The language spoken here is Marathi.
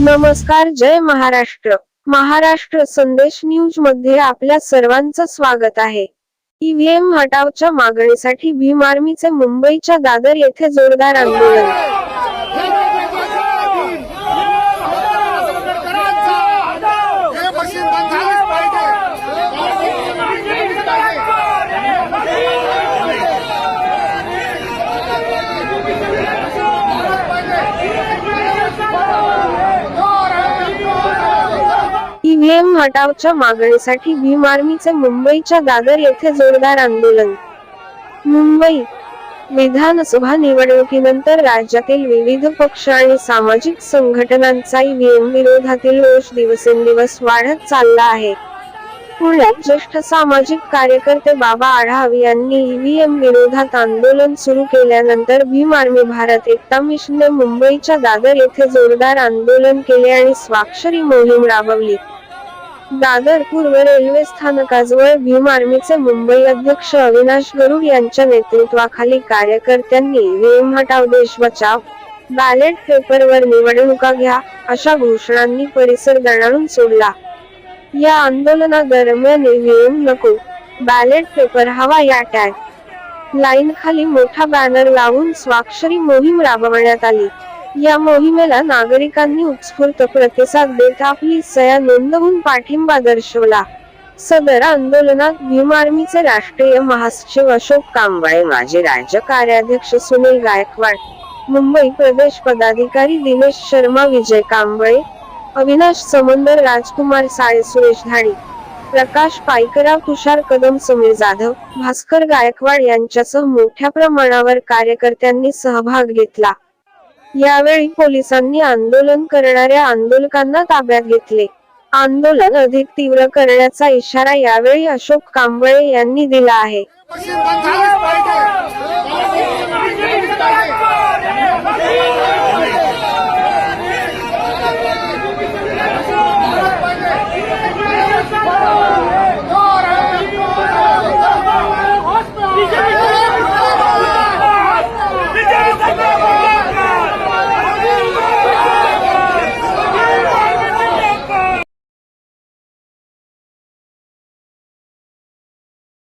नमस्कार जय महाराष्ट्र. महाराष्ट्र संदेश न्यूजमध्ये आपल्या सर्वांचं स्वागत आहे. ईव्हीएम हटावच्या मागणीसाठी भीम आर्मीचे मुंबईच्या दादर येथे जोरदार आंदोलन. ईव्हीएम हटावच्या मागणीसाठी भीम आर्मीचे मुंबईच्या दादर येथे जोरदार आंदोलन. मुंबई विधानसभा निवडणुकीनंतर राज्यातील विविध पक्ष आणि सामाजिक संघटनांचा ईव्हीएम विरोधातील रोष दिवसेंदिवस वाढत चालला आहे. पुण्यात ज्येष्ठ सामाजिक कार्यकर्ते बाबा आढाव यांनी ईव्हीएम विरोधात आंदोलन सुरू केल्यानंतर भीम आर्मी भारत एकता मिशनने मुंबईच्या दादर येथे जोरदार आंदोलन केले आणि स्वाक्षरी मोहीम राबवली. दादरपूर्व रेल्वे स्थानकाजवळ भीम आर्मीचे मुंबई अध्यक्ष अविनाश गरुड यांच्या नेतृत्वाखाली कार्यकर्त्यांनी ईव्हीएम हटाव देश बचाव बॅलेट पेपरवर निवडणुका घ्या अशा घोषणांनी परिसर दणाणून सोडला. या आंदोलनादरम्यान ईव्हीएम नको बॅलेट पेपर हवा या टॅग. लाईन खाली मोठा बॅनर लावून स्वाक्षरी मोहीम राबवण्यात आली. या मोहिमेला नागरिकांनी उत्स्फूर्त प्रतिसाद देत आपली सया नोंदवून पाठिंबा दर्शवला. सदर आंदोलनात भीम आर्मीचे राष्ट्रीय महासचिव अशोक कांबळे माजी राज्य कार्याध्यक्ष सुनील गायकवाड मुंबई प्रदेश पदाधिकारी दिनेश शर्मा विजय कांबळे अविनाश समंदर राजकुमार साळे सुरेश धाडी प्रकाश पायकराव तुषार कदम समीर जाधव भास्कर गायकवाड यांच्यासह मोठ्या प्रमाणावर कार्यकर्त्यांनी सहभाग घेतला. यावेळी पोलिसांनी आंदोलन करणाऱ्या आंदोलकांना ताब्यात घेतले. आंदोलन अधिक तीव्र करण्याचा इशारा यावेळी अशोक कांबळे यांनी दिला आहे.